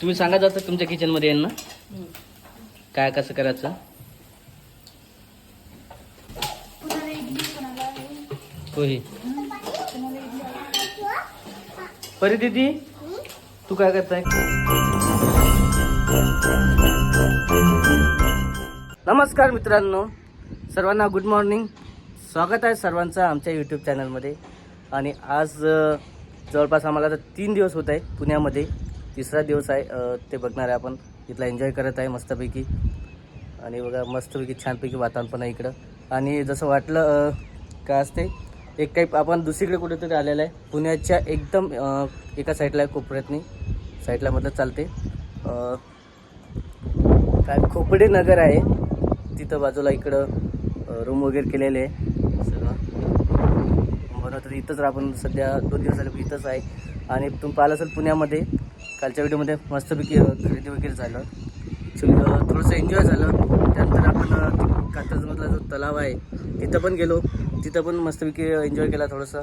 तुम्ही सांगा जाता तुमच्या किचनमध्ये यांना? काय कसं करायचं? होय. परी दीदी तू काय करताय? नमस्कार मित्रांनो. सर्वांना गुड मॉर्निंग स्वागत आहे सर्वांचं आमच्या यूट्यूब चॅनलमध्ये आणि आज जवळपास आम्हाला आता तीन दिवस होत आहे पुण्यामध्ये. तिसरा दिवस आहे ते बघणार आहे आपण. इथला एन्जॉय करत आहे मस्तपैकी. आणि बघा मस्तपैकी छानपैकी वातावरण पण आहे इकडं. आणि जसं वाटलं काय असते एक काही आपण दुसरीकडे कुठेतरी आलेलं आहे. पुण्याच्या एकदम एका साईडला आहे कोपऱ्यातनी. साईडला मधलं चालते. काय खोपडे नगर आहे. तिथं बाजूला इकडं रूम वगैरे केलेले आहे. सगळं. बरं तर इथंच आपण सध्या दोन दिवस झाले इथंच आहे. आणि तुम्ही पाहिलं असेल पुण्यामध्ये कालच्या व्हिडिओमध्ये मस्तपैकी खरेदी वगैरे झालं. थोडंसं एन्जॉय झालं. त्यानंतर आपण कात्रजमधला जो तलाव आहे तिथं पण गेलो. तिथं पण मस्तपैकी एन्जॉय केला थोडंसं.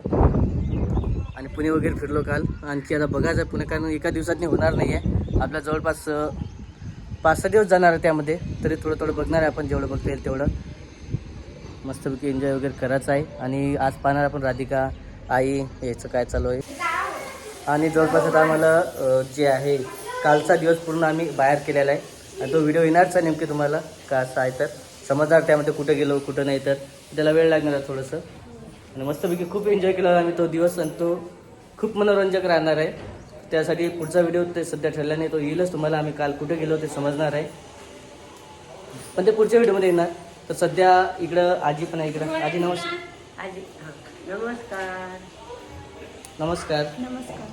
आणि पुणे वगैरे फिरलो काल. आणखी आता बघायचं आहे पुणे कारण एका दिवसातनी होणार नाही आहे आपल्या जवळपास पाच सहा दिवस जाणार आहे त्यामध्ये. तरी थोडं थोडं बघणार आहे आपण जेवढं बघता येईल तेवढं. मस्तपैकी एन्जॉय वगैरे करायचं आहे. आणि आज पाहणार आपण राधिका आई याचं काय चालू आहे. आणि जवळपास आता आम्हाला जे आहे कालचा दिवस पूर्ण आम्ही बाहेर केलेला आहे. आणि तो व्हिडिओ येणारचा नेमके तुम्हाला का असं आहे तर. समजणार त्यामध्ये कुठं गेलो कुठं नाही तर. त्याला वेळ लागणार थोडंसं. आणि मस्तपैकी खूप एन्जॉय केला आम्ही तो दिवस आणि तो खूप मनोरंजक राहणार आहे. त्यासाठी पुढचा व्हिडिओ ते सध्या ठरला नाही तो येईलच तुम्हाला. आम्ही काल कुठे गेलो ते समजणार आहे. पण ते पुढच्या व्हिडिओमध्ये येणार. तर सध्या इकडं आजी पण आहे इकडं. आजी नमस्कार. आजी नमस्कार. नमस्कार. नमस्कार.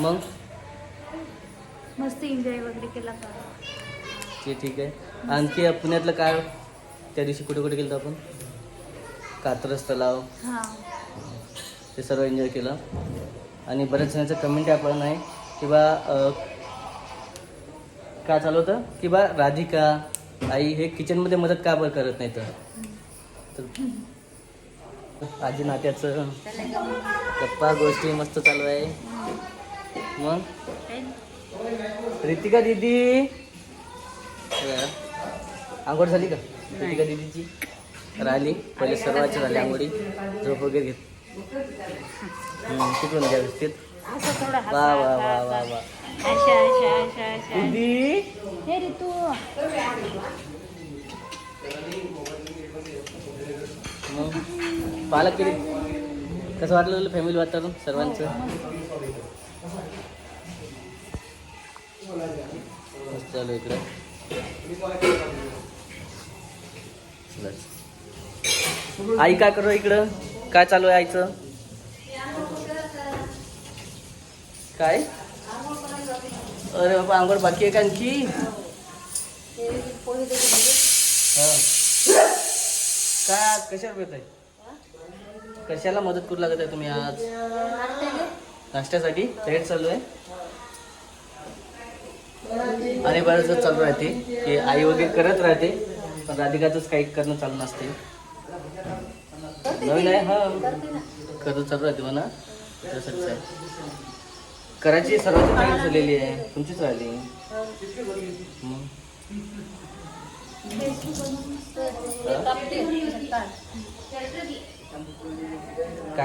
मग? मस्त एन्जॉय वगैरे केला का? ते ठीक आहे. आणखी या पुण्यातलं काय? त्या दिवशी कुठे कुठे गेलो आपण? कात्रज तलाव हां. ते सर्व एन्जॉय केलं. आणि बऱ्याच जणांचं कमेंट आपण आहे की बा अं, काय चालू होतं? की बा राधिका आई हे किचनमध्ये मदत का बरं करत नाही तर तर आजी नात्याचं गप्पा गोष्टी मस्त चालू आहे. मग? रितिका दीदी. आंघोळ झाली का? रितिका दीदीची? राहिली. पहिले सर्वांची झाली आंघोळी. झोप वगैरे घेत. तिकडून घ्या व्यवस्थित. वा वा वा वा वा. दीदी. हे ऋतू पालक किती? कसं वाटलं फॅमिली वातावरण सर्वांचं? चालू इकडं. आई काय करू इकडं? काय चालू आहे आईचं? काय? अरे बाबा आंघोळ बाकी आहे का आणखी? हा. काय कशाला येत आहे? कशाला मदत करू लागत आहे तुम्ही आज? नाश्त्यासाठी? डाएट चालू आहे. आणि बरंच चालू राहते. की आई वगैरे करत राहते पण राधिकाचंच काही करणं चालू नसते. नवीन आहे? हा. करत चालू राहते म्हणा. त्यासाठीच आहे. करायची सर्वांची चांगली झालेली आहे. तुमचीच राहिली.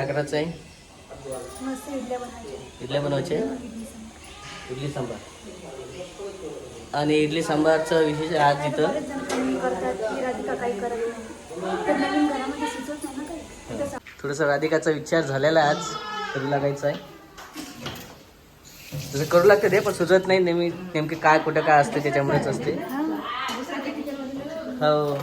करायचं आहे? इडल्या बनवायचे इडली सांबार. आणि इडली सांबारचं विशेष आज इथं? तसं थोडंसं राधिकाचा विचार झालेला आज. करू लागायचा आहे. तसं करू लागते ते पण सुचत नाही नेहमी नेमके काय कुठं काय असते त्याच्यामुळेच असते. हां.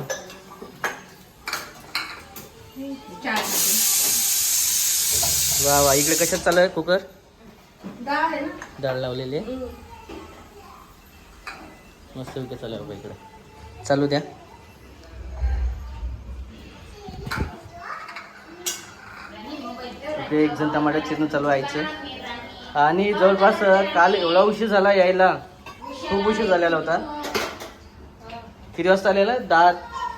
वा वा. इकडे कशात चालू आहे कुकर? डाळ लावलेली आहे. मस्त विकत चालू आहे बाबा इकडे. चालू द्या. इकडे एक जण टमाटर चिरणं चालू व्हायचं. आणि जवळपास काल एवढा उशीर झाला यायला. खूप उशीर झालेला होता. किती वाजता आलेला दहा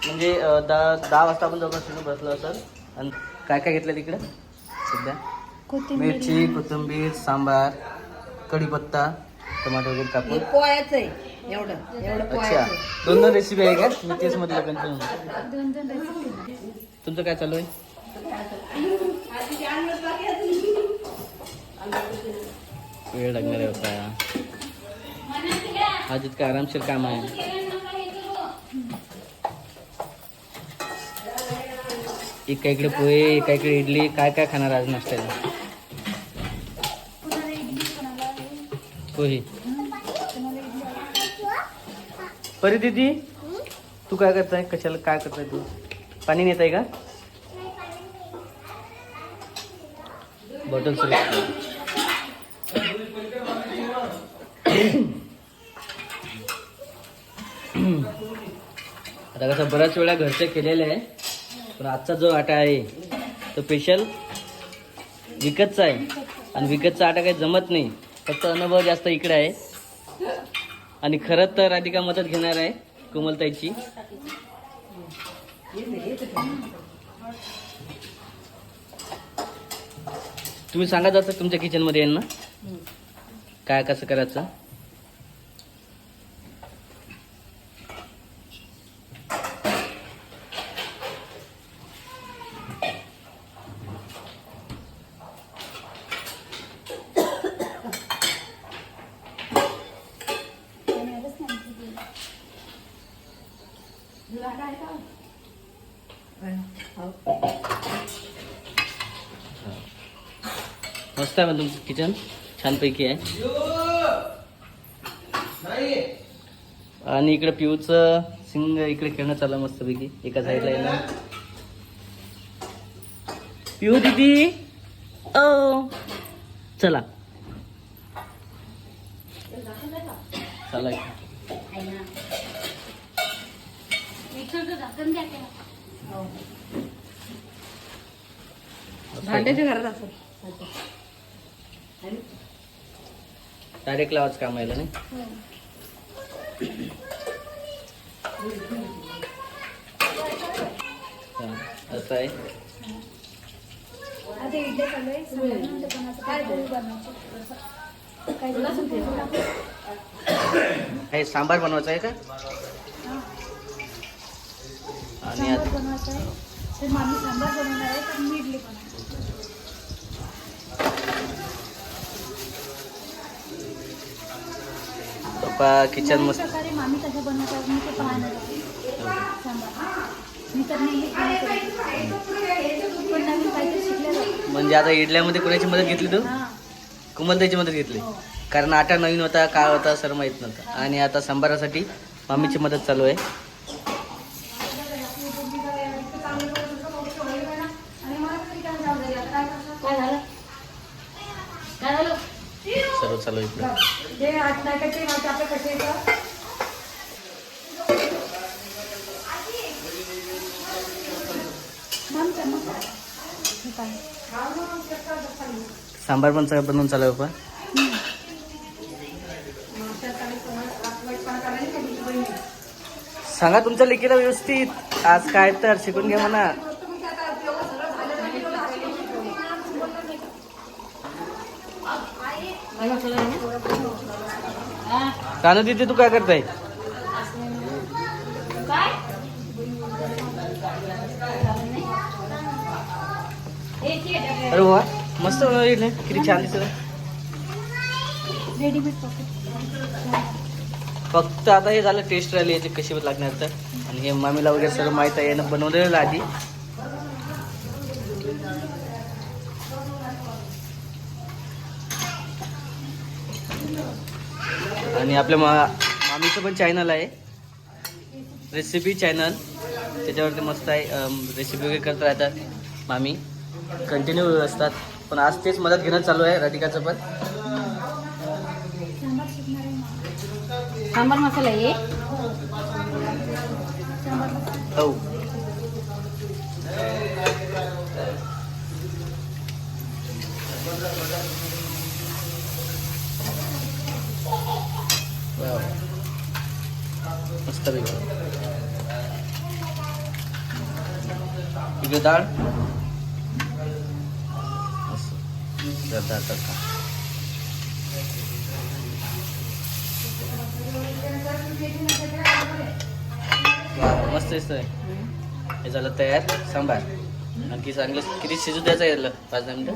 म्हणजे दहा दहा वाजता आपण जवळपास बसलो असेल. आणि काय काय घेतलं तिकडे? सध्या? कोथिंबीर. मिरची कोथिंबीर सांबार कढीपत्ता टमाटर वगैरे कापून. आहे. एवढं एवढं अच्छा. दोन दोन रेसिपी आहे का? मी तेच म्हटलं कन्फ्युज दोन दोन रेसिपी तुमचं काय चालू आहे? वेळ लागणार आहे होता आज इतकं आरामशीर काम आहे. एका इकडे पोहे एका इकडे इडली काय काय खाणार आज नाश्त्याला? पोहे. परी दीदी तू काय करताय? कशाला काय करताय तू? पाणी नेत आहे का? बॉटल सुरू. आता कसं बऱ्याच वेळा घरच्या केलेल्या आहे. पण आजचा जो आटा आहे तो स्पेशल विकतचा आहे. आणि विकतचा आटा काही जमत नाही. फक्त अनुभव जास्त इकडे आहे. आणि खरंच तर राधिका मदत घेणार आहे कोमलताईची. तुम्ही सांगा जातं तुमच्या किचनमध्ये येईल ना काय कसं करायचं आणि आलंच नाही आमची ती. मस्त आहे मग तुमचं किचन छानपैकी आहे. आणि इकडे पिऊचं सिंग इकडे खेळणं चाललं मस्तपैकी. एका साईडला येणार. ना पिऊ दीदी. ओ. चला. चला भांड्याच्या घरात असं. डायरेक्ट लावाच काम आहे. नाही असं आहे. हे सांबार बनवायचं आहे का? हा. आणि सांबार बनवणार आहे तर मी इडली बनवणार पप्पा किचन मस्त. मामी कसं बनवतात मी ते पाहणार मी तर म्हणजे आता इडल्यामध्ये कोणाची मदत घेतली तू? कुमलताईची मदत घेतली. हो. कारण आटा नवीन होता काय होता सर माहीत नव्हतं. आणि आता सांबारासाठी मामीची मदत चालू आहे काय झालं काय झालं सर्व चालू इकडे. सांबार पण सगळं बनवून चालू पप्पा. सांगा तुमच्या लेकीला व्यवस्थित. आज काय तर शिकून घ्या म्हणा. कानू तिथे तू काय करताय? अरे वा मस्त बनवलं किती छान दिसत फक्त आता हे झालं टेस्ट राहिली याची कशी लागणार तर. आणि हे मामीला वगैरे सर्व माहीत आहे यानं बनवलेलं आधी. आणि आपल्या मा मामीचं पण चॅनल आहे. रेसिपी चॅनल त्याच्यावरती मस्त आहे रेसिपी वगैरे करत राहतात मामी. कंटिन्यू असतात. पण आज तेच मदत घेणं चालू आहे राधिकाचं पण. सांबार मसाला आहे. हो. इकडे डाळ असं. जरा डाळ टाका. मस्त दिसतोय हे झालं तयार सांभार आणखी चांगलं किती शिजू द्यायचं यायला पाच दहा मिनिटं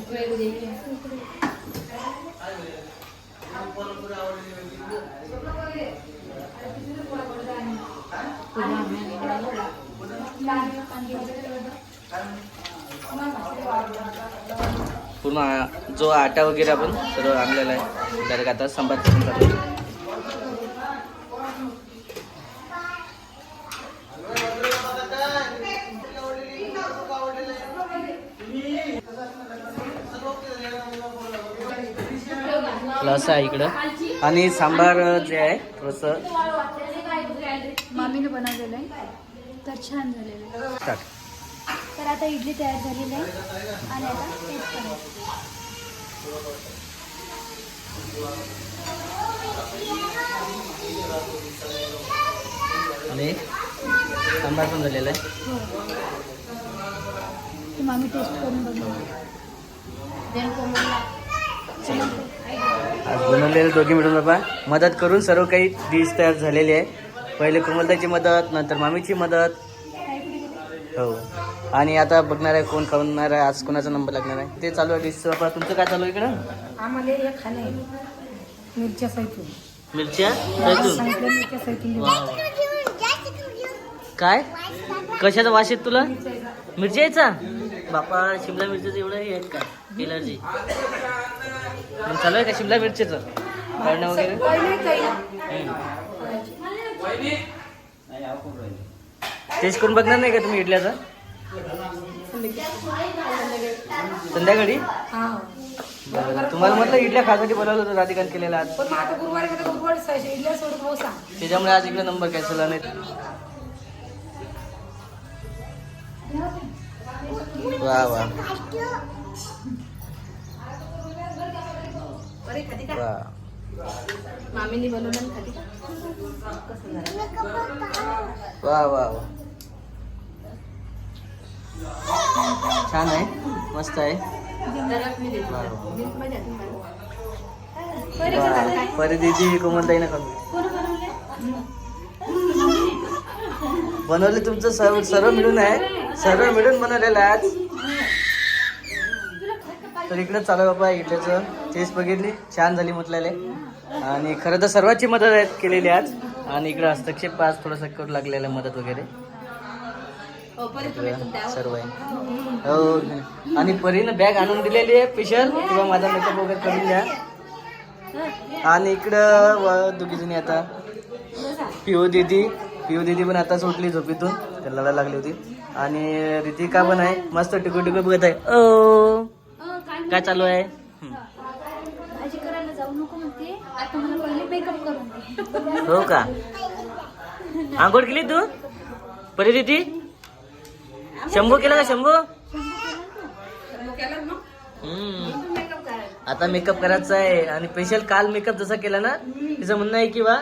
पूर्ण जो आटा वगैरे आपण सर्व आणलेला आहे डायरेक्ट आता सांबार करून टाकू. असं आहे इकडं. आणि सांबार जे आहे थोडंसं मामीने बनवलेलं आहे. तर छान झालेलं आहे. तर आता इडली तयार झालेली आहे. आणि आता टेस्ट करायचं आणि सांबार पण झालेला आहे. हो. ती मामी टेस्ट करून बघू आज बनवलेले दोघे मिळून बाबा. मदत करून सर्व काही डिश तयार झालेली आहे. पहिले कोमलताची मदत नंतर मामीची मदत हो. आणि आता बघणार आहे कोण खाणार आहे आज कोणाचा नंबर लागणार आहे? ते चालू आहे डिश तुमचं काय चालू आहे इकडं? आम्हाला हे खाणे मिरच्या सैतून. मिरच्या? मिरच्या सैतून. काय? कशाचा वास येत तुला? मिरची यायचा बापा शिमला मिरचीचं एवढं हे आहेत का? एलर्जी. मग चालू आहे का शिमला मिरचीचं? काढणं वगैरे. टेस्ट करून बघणार नाही का तुम्ही इडल्याचा? संध्याकाळी? बरं. तुम्हाला म्हटलं इडल्या खासाठी बोलावलं होतं राधिकाने केलेला आज. पण मग आता गुरुवारी आता गुरुवारी सायशे इडल्या सोडून सांग त्याच्यामुळे आज इकडे नंबर कॅन्सल नाही. वा वा. वा. मामीने बनवलं आणि कसं झालं वा वा वा. छान आहे. मस्त आहे. जरा दिदी देते वा, कोमलताई ना खाऊ बनवले बनवले तुमचं सर्व सर्व मिळून आहे. सर्व मिळून बनवलेलं आहे आज. तर इकडे चालू बाबा इडल्याचं टेस्ट बघितली. छान झाली म्हटलेले आणि खरं तर सर्वांची मदत आहे केलेली आज. आणि इकडे हस्तक्षेप आज थोडासा करू लागलेला मदत वगैरे. हो, सर्व आहे. हो. आणि परीनं बॅग आणून दिलेली आहे स्पेशल. किंवा माझा मेकअप वगैरे करून द्या. आणि इकडं व दोघी जणी आता. पिओ दिदी. पिओ दिदी पण आता सुटली झोपेतून. त्याला लढा लागली होती. आणि रितिका पण आहे. मस्त टिकू टिकू बघत आहे. ओ. काय चालू आहे? हं. भाजी करायला जाऊ नको म्हणते. आता मला पहिले मेकअप करून दे. हो का? आंघोळ केली तू? परी दिदी? शंभू केला का शंभू? आता मेकअप करायचा आहे. आणि स्पेशल काल मेकअप जसा केला ना तिचं म्हणणं आहे की बा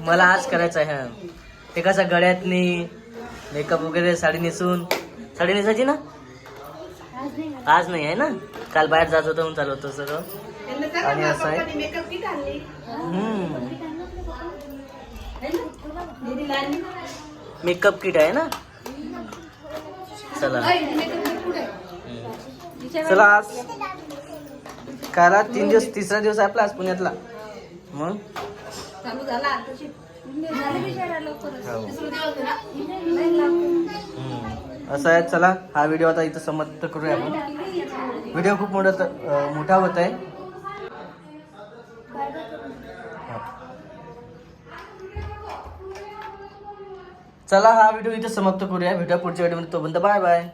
मला आज करायचा आहे. हा. ते कसा गळ्यातनी मेकअप वगैरे साडी नेसून. साडी नेसायची ना? आज नाही आहे ना? काल बाहेर जात होतं म्हणून चालू होतं सर्व त्यांना सांगा आणि असं आहे? मेकअप किट आहे ना? चला. चला आज. काला तीन दिवस तिसरा दिवस आहे आपला आज पुण्यातला. मग. हो. आहे असं आहे चला हा व्हिडिओ आता इथं समाप्त करूया आपण. व्हिडिओ खूप मोठा मोठा होत आहे. चला हा व्हिडिओ इथं समाप्त करूया. व्हिडिओ पुढच्या व्हिडिओमध्ये तोपर्यंत बाय बाय.